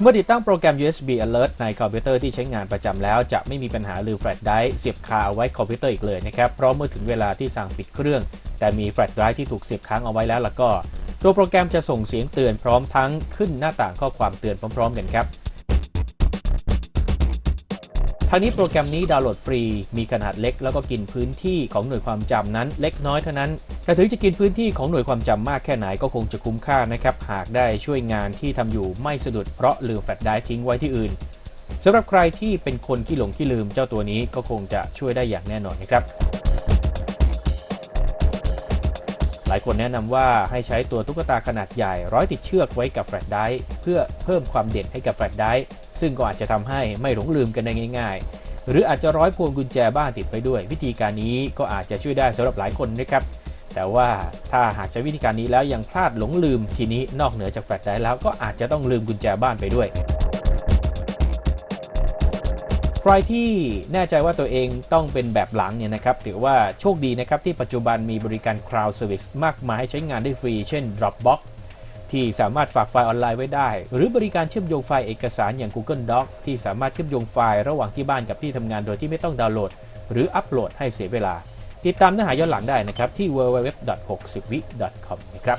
เมื่อติดตั้งโปรแกรม USB Alert ในคอมพิวเตอร์ที่ใช้งานประจำแล้ว จะไม่มีปัญหาลืมแฟลชไดร์เสียบคาเอาไว้คอมพิวเตอร์อีกเลยนะครับ เพราะเมื่อถึงเวลาที่สั่งปิดเครื่อง แต่มีแฟลชไดร์ที่ถูกเสียบค้างเอาไว้แล้วล่ะก็ ตัวโปรแกรมจะส่งเสียงเตือนพร้อมทั้งขึ้นหน้าต่างข้อความเตือนพร้อม ๆ กันครับ ทางนี้โปรแกรมนี้ดาวน์โหลดฟรี มีขนาดเล็กแล้วก็กินพื้นที่ของหน่วยความจำนั้นเล็กน้อยเท่านั้น แต่ถึงจะกินพื้นที่ของหน่วยความจำมากแค่ไหนก็คงจะคุ้มค่านะครับ หากได้ช่วยงานที่ทำอยู่ไม่สะดุดเพราะลืมแฟลชไดร์ทิ้งไว้ที่อื่นสำหรับใครที่เป็นคนขี้หลงขี้ลืมเจ้าตัวนี้ก็คงจะช่วยได้อย่างแน่นอนนะครับ หลายคนแนะนำว่าให้ใช้ตัวตุ๊กตาขนาดใหญ่ ร้อยติดเชือกไว้กับแฟลชไดร์เพื่อเพิ่มความเด่นให้กับแฟลชไดร์ ซึ่งก็อาจจะทำให้ไม่หลงลืมกันได้ง่าย ๆ หรืออาจจะร้อยพวงกุญแจบ้านติดไปด้วย วิธีการนี้ก็อาจจะช่วยได้สำหรับหลายคนนะครับ แต่ว่าถ้าหากใช้วิธีการนี้แล้วยังพลาดหลงลืมทีนี้นอกเหนือจากแฟลชไดรฟ์แล้วก็อาจจะต้องลืมกุญแจบ้านไปด้วยใครที่แน่ใจว่าตัวเองต้องเป็นแบบหลังเนี่ยนะครับถือว่าโชคดีนะครับที่ปัจจุบันมีบริการ Cloud Service มากมายให้ใช้งานได้ฟรี เช่น Dropbox ที่สามารถฝากไฟล์ออนไลน์ไว้ได้ หรือบริการเชื่อมโยงไฟล์เอกสารอย่าง Google Docs ที่สามารถเชื่อมโยงไฟล์ระหว่างที่บ้านกับที่ทำงานโดยที่ไม่ต้องดาวน์โหลด หรืออัปโหลดให้เสียเวลา ติดตามเนื้อหาย้อนหลังได้นะครับที่ www.60vi.com นะครับ